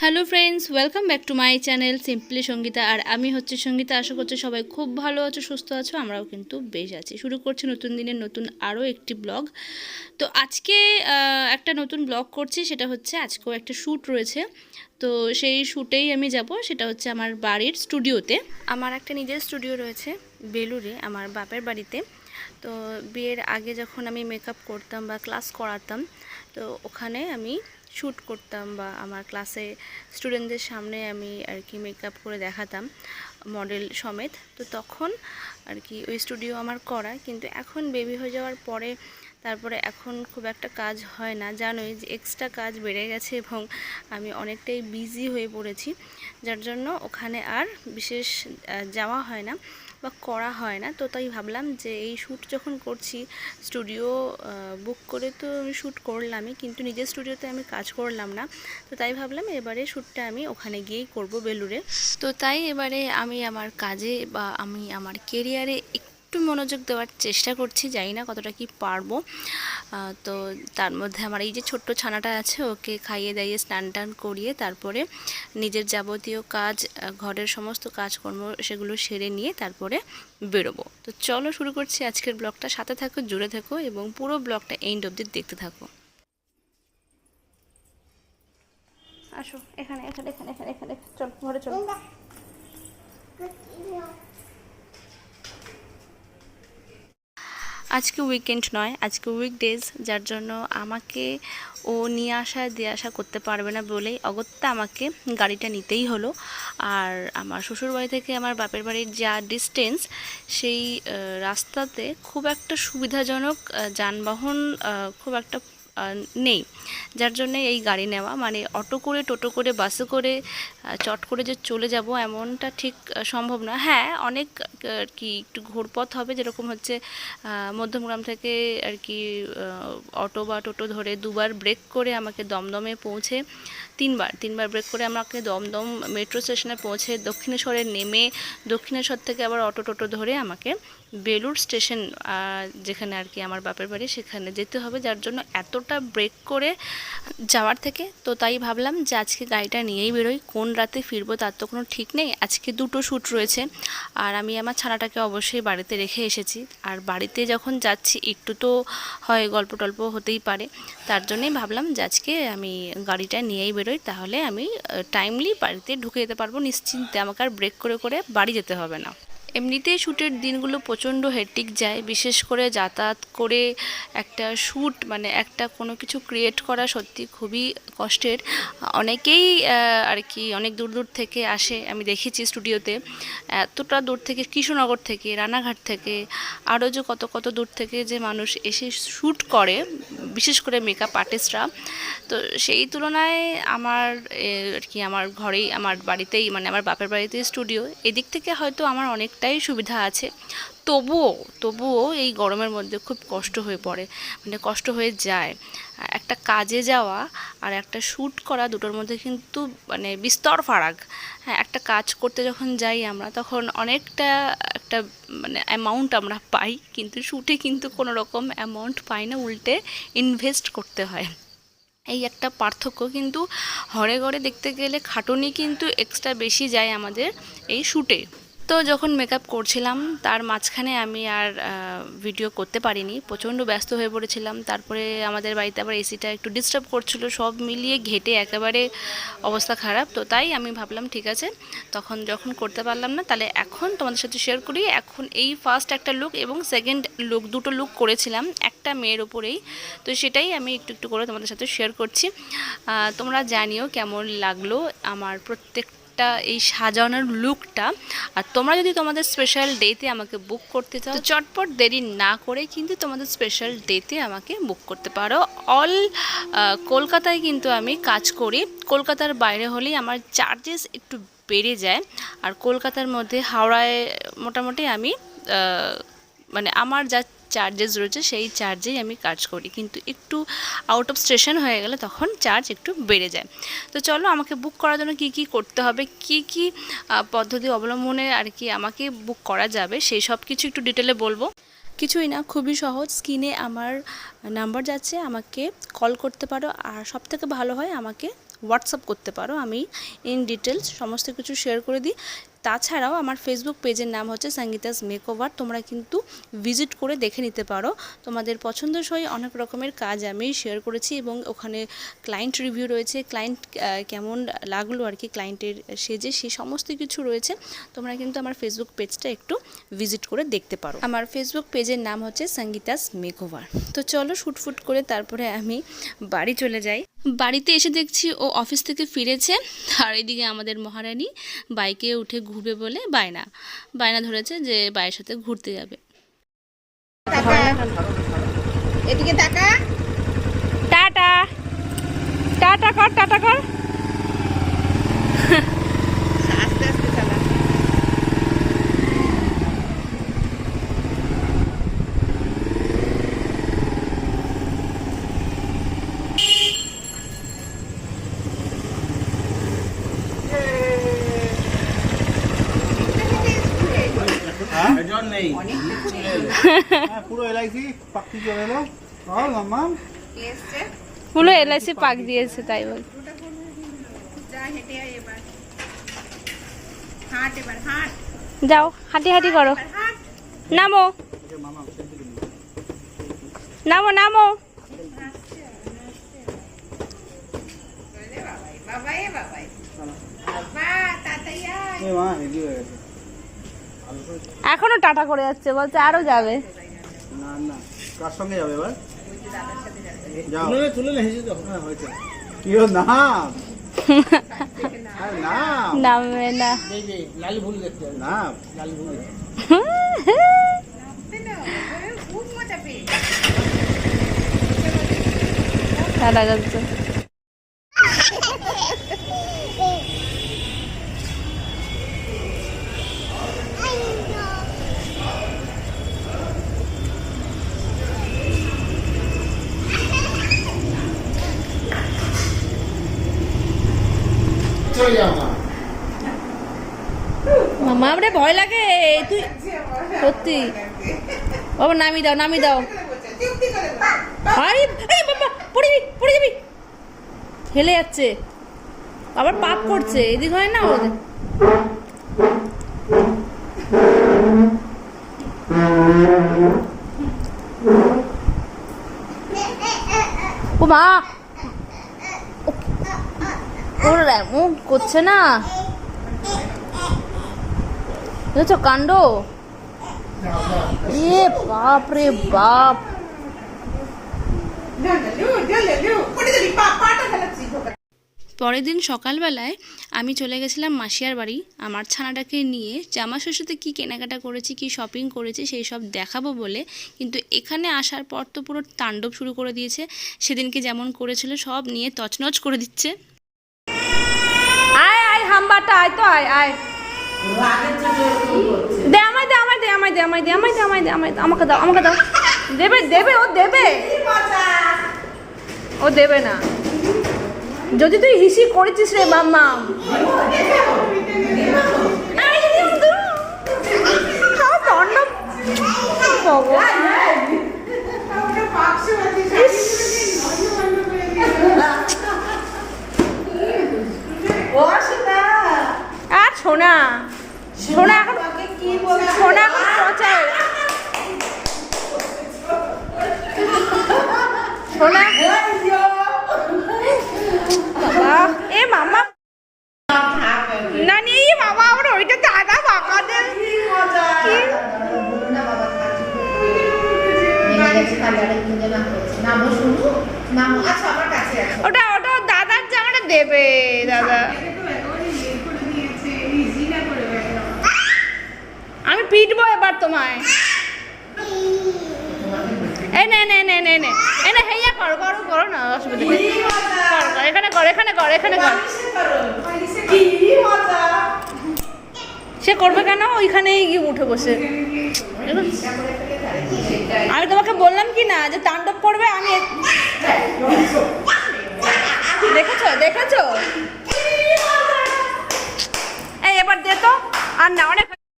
Hello friends, welcome back to my channel simply Sangeeta. আর আমি হচ্ছে সঙ্গীতা, আশা করছি সবাই খুব ভালো আছো, সুস্থ আছো, আমরাও কিন্তু বেশ আছি। শুরু করছি নতুন দিনের নতুন আরও একটি ব্লগ। তো আজকে একটা নতুন ব্লগ করছি, সেটা হচ্ছে আজকেও একটা শ্যুট রয়েছে। তো সেই শ্যুটেই আমি যাব, সেটা হচ্ছে আমার বাড়ির স্টুডিওতে। আমার একটা নিজের স্টুডিও রয়েছে বেলুরে আমার বাপের বাড়িতে। তো বিয়ের আগে যখন আমি মেকআপ করতাম বা ক্লাস করাতাম, তো ওখানে আমি শ্যুট করতাম বা আমার ক্লাসে স্টুডেন্টদের সামনে আমি আর কি মেকআপ করে দেখাতাম মডেল সমেত। তো তখন আর কি ওই স্টুডিও আমার করা, কিন্তু এখন বেবি হয়ে যাওয়ার পরে, তারপরে এখন খুব একটা কাজ হয় না। জানোই যে এক্সট্রা কাজ বেড়ে গেছে এবং আমি অনেকটাই বিজি হয়ে পড়েছি। যার জন্য ওখানে আর বিশেষ যাওয়া হয় না। বা করা হয় না, তো তাই ভাবলাম যে এই শ্যুট যখন করছি, স্টুডিও বুক করে তো আমি শ্যুট করলামই, কিন্তু নিজের স্টুডিওতে আমি কাজ করলাম না। তো তাই ভাবলাম এবারে শ্যুটটা আমি ওখানে গিয়েই করব বেলুরে তো তাই এবারে আমি আমার কাজে বা আমি আমার কেরিয়ারে একটু মনোযোগ দেওয়ার চেষ্টা করছি জানি না কতটা কি পারব। তো তার মধ্যে আমার এই যে ছোট্ট ছানাটা আছে ওকে খাইয়ে দাইয়ে স্নান টান করিয়ে তারপরে নিজের যাবতীয় কাজ ঘরের সমস্ত কাজকর্ম সেগুলো সেরে নিয়ে তারপরে বেরোবো। তো চলো শুরু করছি আজকের ব্লগটা। সাথে থাকো জুড়ে থাকো এবং পুরো ব্লগটা এন্ড অবধি দেখতে থাকো। আসো এখানে এখানে এখানে এখানে এখানে চল ঘরে চলো। আজকে উইকেন্ড নয়, আজকে উইকডেজ যার জন্য আমাকে ও নিয়ে আসা, দিয়ে আসা করতে পারবে না বলেই অগত্যা আমাকে গাড়িটা নিতেই হলো। আর আমার শ্বশুরবাড়ি থেকে আমার বাপের বাড়ির যা ডিস্টেন্স সেই রাস্তাতে খুব একটা সুবিধাজনক যানবাহন খুব একটা নেই। যার জন্য এই গাড়ি নেওয়া মানে অটো করে, টোটো করে, বাসে করে চট করে যে চলে যাব এমনটা ঠিক সম্ভব না হ্যাঁ অনেক আর কি একটু ঘোরপথ হবে যেরকম হচ্ছে মধ্যমগ্রাম থেকে আর কি অটো বা টোটো ধরে দুবার ব্রেক করে আমাকে দমদমে পৌঁছে, তিনবার তিনবার ব্রেক করে আমাকে দমদম মেট্রো স্টেশনে পৌঁছে দক্ষিণেশ্বরে নেমে, দক্ষিণেশ্বর থেকে আবার অটো টোটো ধরে আমাকে বেলুর স্টেশন যেখানে আর কি আমার বাপের বাড়ি, সেখানে যেতে হবে। যার জন্য এতটা ব্রেক করে যাওয়ার থেকে, তো তাই ভাবলাম যে আজকে গাড়িটা নিয়েই বেরোই। কোন রাতে ফিরবো তার তো কোনো ঠিক নেই। আজকে দুটো শ্যুট রয়েছে আর আমি আমার ছানাটাকে অবশ্যই বাড়িতে রেখে এসেছি। আর বাড়িতে যখন যাচ্ছি, একটু তো হয় গল্প টল্প হতেই পারে। তার জন্যই ভাবলাম যে আজকে আমি গাড়িটা নিয়েই বেরোই। তাহলে আমি টাইমলি বাড়িতে ঢুকে যেতে পারব। নিশ্চিন্তে আমাকে আর ব্রেক করে করে বাড়ি যেতে হবে না। এমনিতেই শ্যুটের দিনগুলো প্রচণ্ড হেট্টিক যায়, বিশেষ করে যাতায়াত করে একটা শ্যুট মানে একটা কোনো কিছু ক্রিয়েট করা সত্যি খুবই কষ্টের। অনেকেই আর কি, অনেক দূর দূর থেকে আসে, আমি দেখেছি স্টুডিওতে। এতটা দূর থেকে, কৃষ্ণনগর থেকে, রানাঘাট থেকে, আরও যে কত কত দূর থেকে যে মানুষ এসে শ্যুট করে, বিশেষ করে মেকআপ আর্টিস্টরা তো সেই তুলনায় আমার আর কি, আমার ঘরেই, আমার বাড়িতেই মানে আমার বাপের বাড়িতেই স্টুডিও এদিক থেকে হয়তো আমার অনেকটাই সুবিধা আছে। তবুও তবুও এই গরমের মধ্যে খুব কষ্ট হয়ে পড়ে মানে কষ্ট হয়ে যায়। একটা কাজে যাওয়া আর একটা শ্যুট করা দুটোর মধ্যে কিন্তু মানে বিস্তর ফারাক। হ্যাঁ একটা কাজ করতে যখন যাই আমরা, তখন অনেকটা একটা মানে অ্যামাউন্ট আমরা পাই, কিন্তু শ্যুটে কিন্তু কোনো রকম অ্যামাউন্ট পাই না, উল্টে ইনভেস্ট করতে হয়। এই একটা পার্থক্য কিন্তু হরে ঘরে দেখতে গেলে খাটুনি কিন্তু এক্সট্রা বেশি যায় আমাদের এই শ্যুটে তো যখন মেকআপ করছিলাম, তার মাঝখানে আমি আর ভিডিও করতে পারিনি। প্রচণ্ড ব্যস্ত হয়ে পড়েছিলাম। তারপরে আমাদের বাড়িতে আবার এসিটা একটু ডিস্টার্ব করছিল। সব মিলিয়ে ঘেটে একেবারে অবস্থা খারাপ। তো তাই আমি ভাবলাম, ঠিক আছে, তখন যখন করতে পারলাম না, তাহলে এখন তোমাদের সাথে শেয়ার করি। এখন এই ফার্স্ট একটা লুক এবং সেকেন্ড লুক দুটো লুক করেছিলাম একটা মেয়ের ওপরেই তো সেটাই আমি একটু একটু করে তোমাদের সাথে শেয়ার করছি। তোমরা জানিও কেমন লাগল আমার প্রত্যেকটা এই সাজানোর লুকটা আর তোমরা যদি তোমাদের স্পেশাল ডেতে আমাকে বুক করতে চাও, চটপট দেরি না করে কিন্তু তোমাদের স্পেশাল ডেতে আমাকে বুক করতে পারো। অল কলকাতায় কিন্তু আমি কাজ করি। কলকাতার বাইরে হলেই আমার চার্জেস একটু বেড়ে যায়। আর কলকাতার মধ্যে হাওড়ায় মোটামুটি আমি মানে আমার যা চার্জেস রয়েছে, সেই চার্জেই আমি কাজ করি। কিন্তু একটু আউট অফ স্টেশন হয়ে গেলে তখন চার্জ একটু বেড়ে যায়। তো চলো আমাকে বুক করার জন্য কি কি করতে হবে, কি কি পদ্ধতি অবলম্বনে আর কি আমাকে বুক করা যাবে, সেই সব কিছু একটু ডিটেলে বলব। কিছুই না, খুবই সহজ। স্ক্রিনে আমার নাম্বার যাচ্ছে, আমাকে কল করতে পারো। আর সব থেকে ভালো হয়, আমাকে হোয়াটসঅ্যাপ করতে পারো। আমি ইন ডিটেলস সমস্ত কিছু শেয়ার করে দিই। তাছাড়াও আমার ফেসবুক পেজের নাম হচ্ছে সঙ্গীতাস মেকওভার তোমরা কিন্তু ভিজিট করে দেখে নিতে পারো। তোমাদের পছন্দসই অনেক রকমের কাজ আমি শেয়ার করেছি এবং ওখানে ক্লায়েন্ট রিভিউ রয়েছে। ক্লায়েন্ট কেমন লাগল আর কি ক্লায়েন্টের সেজে সে সমস্ত কিছু রয়েছে। তোমরা কিন্তু আমার ফেসবুক পেজটা একটু ভিজিট করে দেখতে পারো। আমার ফেসবুক পেজের নাম হচ্ছে সঙ্গীতাস মেকওভার তো চলো শুটফুট করে তারপরে আমি বাড়ি চলে যাই। বাড়িতে এসে দেখছি ও অফিস থেকে ফিরেছে। আর এদিকে আমাদের মহারানী বাইকে উঠে ঘুরবে বলে বায়না। বায়না ধরেছে যে বাইয়ের সাথে ঘুরতে যাবে। এদিকে টাকা টাটা। টাটা কর টাটা কর। হ্যাঁ, পুরো এলআইসি পাক দিয়েছে তাই বল। যাও হাঁটি হাঁটি করো। নামো। নামো নামো। বাবা বাবা বাবা তাতাইয়া এ মা হেডি এখনও টাটা করে যাচ্ছে বলছে আরও যাবে। টাটা যাচ্ছে। ভয় লাগে? তুই সত্যি। বাবা নামি দাও নামি দাও। আরে পড়ে পড়ে যাবি। হেলে যাচ্ছে। আবার পাপ করছে, এদিক হয় না ওদের। ও মা ওর এমন করছে না। দেখছ কাণ্ড? এ বাপ রে বাপ। পরের দিন সকালবেলায় আমি চলে গেছিলাম মাসিয়ার বাড়ি। আমার ছানাটাকে নিয়ে জামা ষষ্ঠীতে কী কেনাকাটা করেছি কি শপিং করেছি সেই সব দেখাবো বলে কিন্তু এখানে আসার পর তো পুরো তাণ্ডব শুরু করে দিয়েছে। সেদিনকে যেমন করেছিল সব নিয়ে তছনছ করে দিচ্ছে। আয় আয় হাম্বাটা আয় তো আয় আয়। দে আমায় দে আমায় দে আমায় দে আমায় দে আমায় দে আমায় দে আমায় দে আমাকে দাও আমাকে দাও। দেবে দেবে ও দেবে। ও দেবে না। যদি তুই হিসি করেছিস রে মাম্মা। আর সোনা সোনা এখন সোনা এখন প্রচার। সোনা। না নি বাবা আমার ওইটা দাদা ওটা ওটা দাদার জামাটা দেবে, দাদা। আমি পিটবো এবার তোমায়। এই নে করো করো না এখানে এখানে কর এখানে কর। সে করবে কেন? ওইখানেই গিয়ে উঠে বসে। আমি তোমাকে বললাম কি না, যে তাণ্ডব করবে, আমি দেখেছ দেখেছ? এই, এবার দে তো। আর না, অনেক